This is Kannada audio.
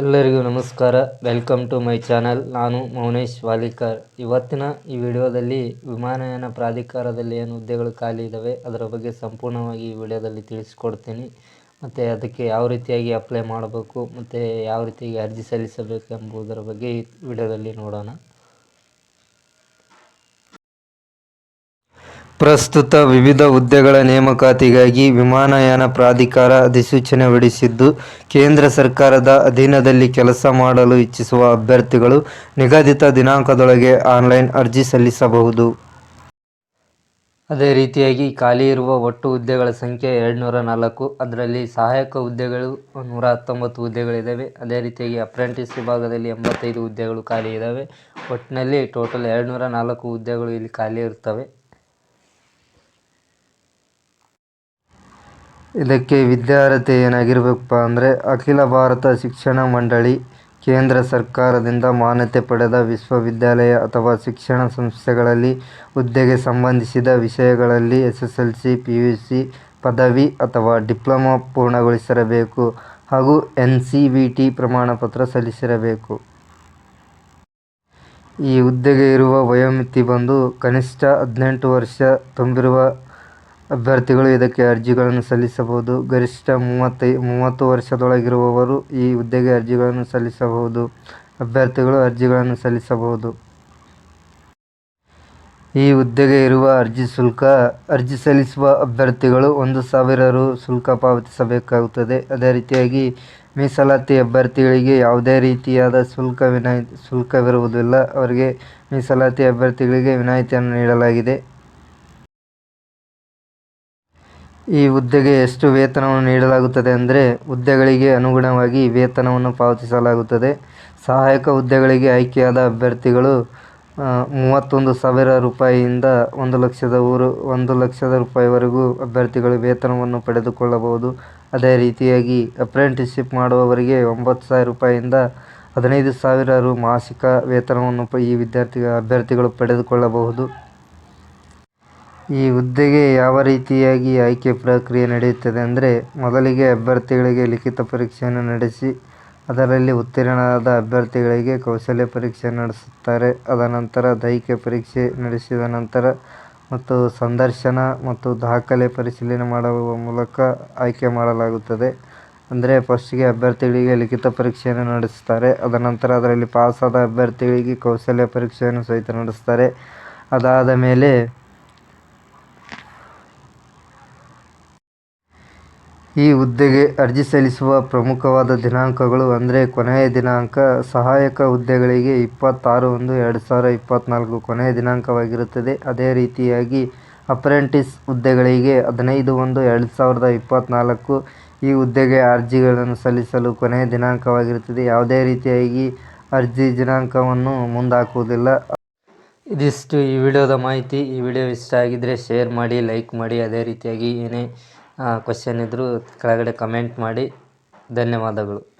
ಎಲ್ಲರಿಗೂ ನಮಸ್ಕಾರ. ವೆಲ್ಕಮ್ ಟು ಮೈ ಚಾನಲ್ ನಾನು ಮೌನೇಶ್ ವಾಲಿಕರ್. ಇವತ್ತಿನ ಈ ವಿಡಿಯೋದಲ್ಲಿ ವಿಮಾನಯಾನ ಪ್ರಾಧಿಕಾರದಲ್ಲಿ ಏನು ಹುದ್ದೆಗಳು ಖಾಲಿ ಇದ್ದಾವೆ ಅದರ ಬಗ್ಗೆ ಸಂಪೂರ್ಣವಾಗಿ ಈ ವಿಡಿಯೋದಲ್ಲಿ ತಿಳಿಸ್ಕೊಡ್ತೀನಿ. ಮತ್ತು ಅದಕ್ಕೆ ಯಾವ ರೀತಿಯಾಗಿ ಅಪ್ಲೈ ಮಾಡಬೇಕು, ಮತ್ತು ಯಾವ ರೀತಿಯಾಗಿ ಅರ್ಜಿ ಸಲ್ಲಿಸಬೇಕು ಎಂಬುದರ ಬಗ್ಗೆ ಈ ವಿಡಿಯೋದಲ್ಲಿ ನೋಡೋಣ. ಪ್ರಸ್ತುತ ವಿವಿಧ ಹುದ್ದೆಗಳ ನೇಮಕಾತಿಗಾಗಿ ವಿಮಾನಯಾನ ಪ್ರಾಧಿಕಾರ ಅಧಿಸೂಚನೆ ಹೊರಡಿಸಿದ್ದು, ಕೇಂದ್ರ ಸರ್ಕಾರದ ಅಧೀನದಲ್ಲಿ ಕೆಲಸ ಮಾಡಲು ಇಚ್ಛಿಸುವ ಅಭ್ಯರ್ಥಿಗಳು ನಿಗದಿತ ದಿನಾಂಕದೊಳಗೆ ಆನ್ಲೈನ್ ಅರ್ಜಿ ಸಲ್ಲಿಸಬಹುದು. ಅದೇ ರೀತಿಯಾಗಿ ಖಾಲಿ ಇರುವ ಒಟ್ಟು ಹುದ್ದೆಗಳ ಸಂಖ್ಯೆ ಎರಡುನೂರ ನಾಲ್ಕು. ಅದರಲ್ಲಿ ಸಹಾಯಕ ಹುದ್ದೆಗಳು ನೂರ ಹತ್ತೊಂಬತ್ತು ಹುದ್ದೆಗಳಿದ್ದಾವೆ. ಅದೇ ರೀತಿಯಾಗಿ ಅಪ್ರೆಂಟಿಸ್ ವಿಭಾಗದಲ್ಲಿ ಎಂಬತ್ತೈದು ಹುದ್ದೆಗಳು ಖಾಲಿ ಇದ್ದಾವೆ. ಒಟ್ಟಿನಲ್ಲಿ ಟೋಟಲ್ ಎರಡುನೂರ ನಾಲ್ಕು ಹುದ್ದೆಗಳು ಇಲ್ಲಿ ಖಾಲಿ ಇರ್ತವೆ ಇದಕ್ಕೆ ವಿದ್ಯಾರ್ಹತೆ ಏನಾಗಿರಬೇಕಪ್ಪ ಅಂದರೆ ಅಖಿಲ ಭಾರತ ಶಿಕ್ಷಣ ಮಂಡಳಿ ಕೇಂದ್ರ ಸರ್ಕಾರದಿಂದ ಮಾನ್ಯತೆ ಪಡೆದ ವಿಶ್ವವಿದ್ಯಾಲಯ ಅಥವಾ ಶಿಕ್ಷಣ ಸಂಸ್ಥೆಗಳಲ್ಲಿ ಹುದ್ದೆಗೆ ಸಂಬಂಧಿಸಿದ ವಿಷಯಗಳಲ್ಲಿ S S L C P U C ಪದವಿ ಅಥವಾ ಡಿಪ್ಲೊಮಾ ಪೂರ್ಣಗೊಳಿಸಿರಬೇಕು ಹಾಗೂ ಎನ್ ಸಿ ವಿ ಟಿ ಪ್ರಮಾಣಪತ್ರ ಸಲ್ಲಿಸಿರಬೇಕು. ಈ ಹುದ್ದೆಗೆ ಇರುವ ವಯೋಮಿತಿ ಬಂದು ಕನಿಷ್ಠ ಹದಿನೆಂಟು ವರ್ಷ ತುಂಬಿರುವ ಅಭ್ಯರ್ಥಿಗಳು ಇದಕ್ಕೆ ಅರ್ಜಿಗಳನ್ನು ಸಲ್ಲಿಸಬಹುದು. ಗರಿಷ್ಠ ಮೂವತ್ತೈ, ಮೂವತ್ತು ವರ್ಷದೊಳಗಿರುವವರು ಈ ಹುದ್ದೆಗೆ ಅರ್ಜಿಗಳನ್ನು ಸಲ್ಲಿಸಬಹುದು. ಅಭ್ಯರ್ಥಿಗಳು ಅರ್ಜಿಗಳನ್ನು ಸಲ್ಲಿಸಬಹುದು. ಈ ಹುದ್ದೆಗೆ ಇರುವ ಅರ್ಜಿ ಶುಲ್ಕ, ಅರ್ಜಿ ಸಲ್ಲಿಸುವ ಅಭ್ಯರ್ಥಿಗಳು ಒಂದು ಸಾವಿರ ರು ಶುಲ್ಕ ಪಾವತಿಸಬೇಕಾಗುತ್ತದೆ. ಅದೇ ರೀತಿಯಾಗಿ ಮೀಸಲಾತಿ ಅಭ್ಯರ್ಥಿಗಳಿಗೆ ಯಾವುದೇ ರೀತಿಯಾದ ಶುಲ್ಕ ವಿನಾಯಿತಿ, ಶುಲ್ಕವಿರುವುದಿಲ್ಲ. ಅವರಿಗೆ ಮೀಸಲಾತಿ ಅಭ್ಯರ್ಥಿಗಳಿಗೆ ವಿನಾಯಿತಿಯನ್ನು ನೀಡಲಾಗಿದೆ. ಈ ಹುದ್ದೆಗೆ ಎಷ್ಟು ವೇತನವನ್ನು ನೀಡಲಾಗುತ್ತದೆ ಅಂದರೆ ಹುದ್ದೆಗಳಿಗೆ ಅನುಗುಣವಾಗಿ ವೇತನವನ್ನು ಪಾವತಿಸಲಾಗುತ್ತದೆ. ಸಹಾಯಕ ಹುದ್ದೆಗಳಿಗೆ ಆಯ್ಕೆಯಾದ ಅಭ್ಯರ್ಥಿಗಳು ಮೂವತ್ತೊಂದು ಸಾವಿರ ರೂಪಾಯಿಯಿಂದ ಒಂದು ಲಕ್ಷದ ಊರು, ಒಂದು ಲಕ್ಷದ ರೂಪಾಯಿವರೆಗೂ ಅಭ್ಯರ್ಥಿಗಳು ವೇತನವನ್ನು ಪಡೆದುಕೊಳ್ಳಬಹುದು. ಅದೇ ರೀತಿಯಾಗಿ ಅಪ್ರೆಂಟಿಸ್ಶಿಪ್ ಮಾಡುವವರಿಗೆ ಒಂಬತ್ತು ಸಾವಿರ ರೂಪಾಯಿಯಿಂದ ಹದಿನೈದು ಸಾವಿರ ರು ಮಾಸಿಕ ವೇತನವನ್ನು ಈ ವಿದ್ಯಾರ್ಥಿ ಅಭ್ಯರ್ಥಿಗಳು ಪಡೆದುಕೊಳ್ಳಬಹುದು. ಈ ಹುದ್ದೆಗೆ ಯಾವ ರೀತಿಯಾಗಿ ಆಯ್ಕೆ ಪ್ರಕ್ರಿಯೆ ನಡೆಯುತ್ತದೆ ಅಂದರೆ ಮೊದಲಿಗೆ ಅಭ್ಯರ್ಥಿಗಳಿಗೆ ಲಿಖಿತ ಪರೀಕ್ಷೆಯನ್ನು ನಡೆಸಿ, ಅದರಲ್ಲಿ ಉತ್ತೀರ್ಣರಾದ ಅಭ್ಯರ್ಥಿಗಳಿಗೆ ಕೌಶಲ್ಯ ಪರೀಕ್ಷೆ ನಡೆಸುತ್ತಾರೆ. ಅದನಂತರ ದೈಹಿಕ ಪರೀಕ್ಷೆ ನಡೆಸಿದ ನಂತರ ಮತ್ತು ಸಂದರ್ಶನ ಮತ್ತು ದಾಖಲೆ ಪರಿಶೀಲನೆ ಮಾಡುವ ಮೂಲಕ ಆಯ್ಕೆ ಮಾಡಲಾಗುತ್ತದೆ. ಅಂದರೆ ಫಸ್ಟಿಗೆ ಅಭ್ಯರ್ಥಿಗಳಿಗೆ ಲಿಖಿತ ಪರೀಕ್ಷೆಯನ್ನು ನಡೆಸ್ತಾರೆ ಅದನಂತರ ಅದರಲ್ಲಿ ಪಾಸಾದ ಅಭ್ಯರ್ಥಿಗಳಿಗೆ ಕೌಶಲ್ಯ ಪರೀಕ್ಷೆಯನ್ನು ಸಹಿತ ನಡೆಸ್ತಾರೆ ಅದಾದ ಮೇಲೆ ಈ ಹುದ್ದೆಗೆ ಅರ್ಜಿ ಸಲ್ಲಿಸುವ ಪ್ರಮುಖವಾದ ದಿನಾಂಕಗಳು ಅಂದರೆ ಕೊನೆಯ ದಿನಾಂಕ ಸಹಾಯಕ ಹುದ್ದೆಗಳಿಗೆ ಇಪ್ಪತ್ತಾರು ಒಂದು ಎರಡು ಸಾವಿರ ಇಪ್ಪತ್ತ್ನಾಲ್ಕು ಕೊನೆಯ ದಿನಾಂಕವಾಗಿರುತ್ತದೆ. ಅದೇ ರೀತಿಯಾಗಿ ಅಪ್ರೆಂಟಿಸ್ ಹುದ್ದೆಗಳಿಗೆ ಹದಿನೈದು ಒಂದು ಎರಡು ಸಾವಿರದ ಇಪ್ಪತ್ತ್ನಾಲ್ಕು ಈ ಹುದ್ದೆಗೆ ಅರ್ಜಿಗಳನ್ನು ಸಲ್ಲಿಸಲು ಕೊನೆಯ ದಿನಾಂಕವಾಗಿರುತ್ತದೆ. ಯಾವುದೇ ರೀತಿಯಾಗಿ ಅರ್ಜಿ ದಿನಾಂಕವನ್ನು ಮುಂದಾಕುವುದಿಲ್ಲ. ಇದಿಷ್ಟು ಈ ವಿಡಿಯೋದ ಮಾಹಿತಿ. ಈ ವಿಡಿಯೋ ಇಷ್ಟ ಆಗಿದ್ದರೆ ಶೇರ್ ಮಾಡಿ, ಲೈಕ್ ಮಾಡಿ. ಅದೇ ರೀತಿಯಾಗಿ ಏನೇ ಕ್ವಶನ್ ಇದ್ದರೂ ಕೆಳಗಡೆ ಕಮೆಂಟ್ ಮಾಡಿ. ಧನ್ಯವಾದಗಳು.